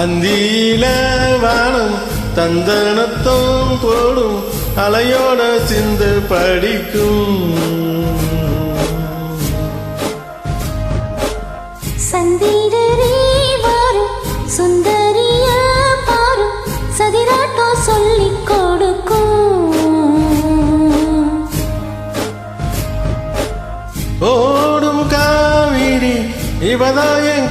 அந்தியில வானம் தந்தனத்தம் போடும் அலையோட சிந்து படிக்கும். சந்திரரே வாரும் சுந்தரிய பாரும் சதிராட்டம் சொல்லிக் கொடுக்கும். ஓடும் காவிரி இவதான் என்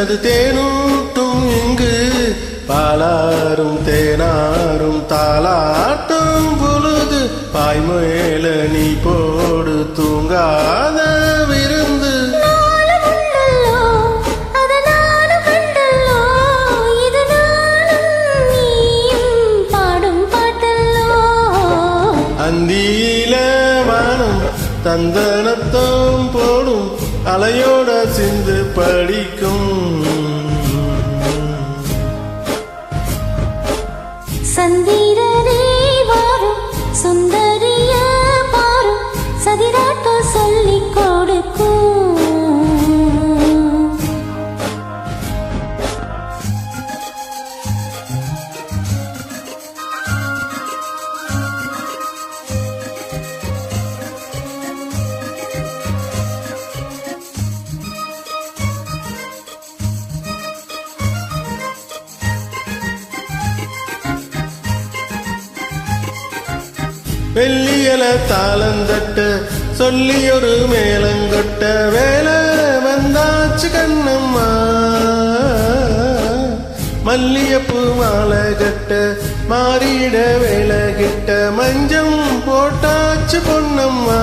அது தேனூட்டும் இங்கு பாலாரும் தேனாரும் தாளாட்டும் பொழுது பாய்மேல நீ போடு தூங்காத விருந்து. அந்தியில வானம் தந்தனத்தம் போடும் அலையோட சிந்து படிக்கும். சந்தி வெள்ளியல தாளந்தட்ட சொல்லி ஒரு மேலங்கொட்ட வேலை வந்தாச்சு கண்ணம்மா. மல்லியப்பூ மாலை கட்ட மாறிட வேலை கிட்ட மஞ்சம் போட்டாச்சு பொன்னம்மா.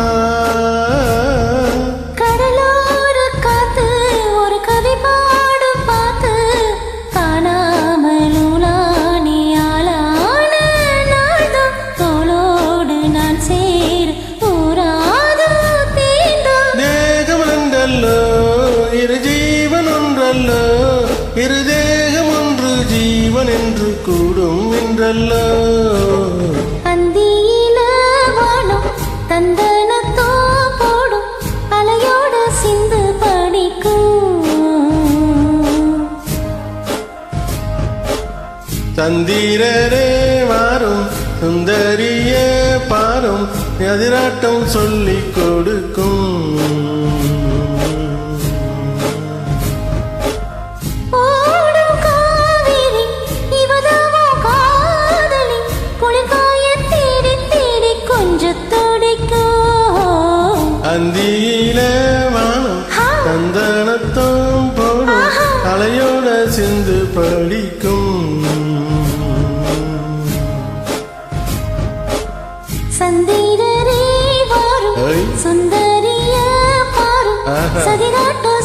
ஒன்று ஜீவன் என்று கூடும் என்றல்லோ. அந்தியில வானம் தந்தனத்தோ போடும் அலையோட சிந்து படிக்கும் தந்திரரே வாரும் சுந்தரிய பாரும் எதிராட்டம் சொல்லிக் கொடுக்கும். அந்தியில வானம். தந்தனத்தம் போடும். அலையோட சிந்து படிக்கும் சந்திரரே வாரும். சுந்தரிய பாரும். சதிராட்டம்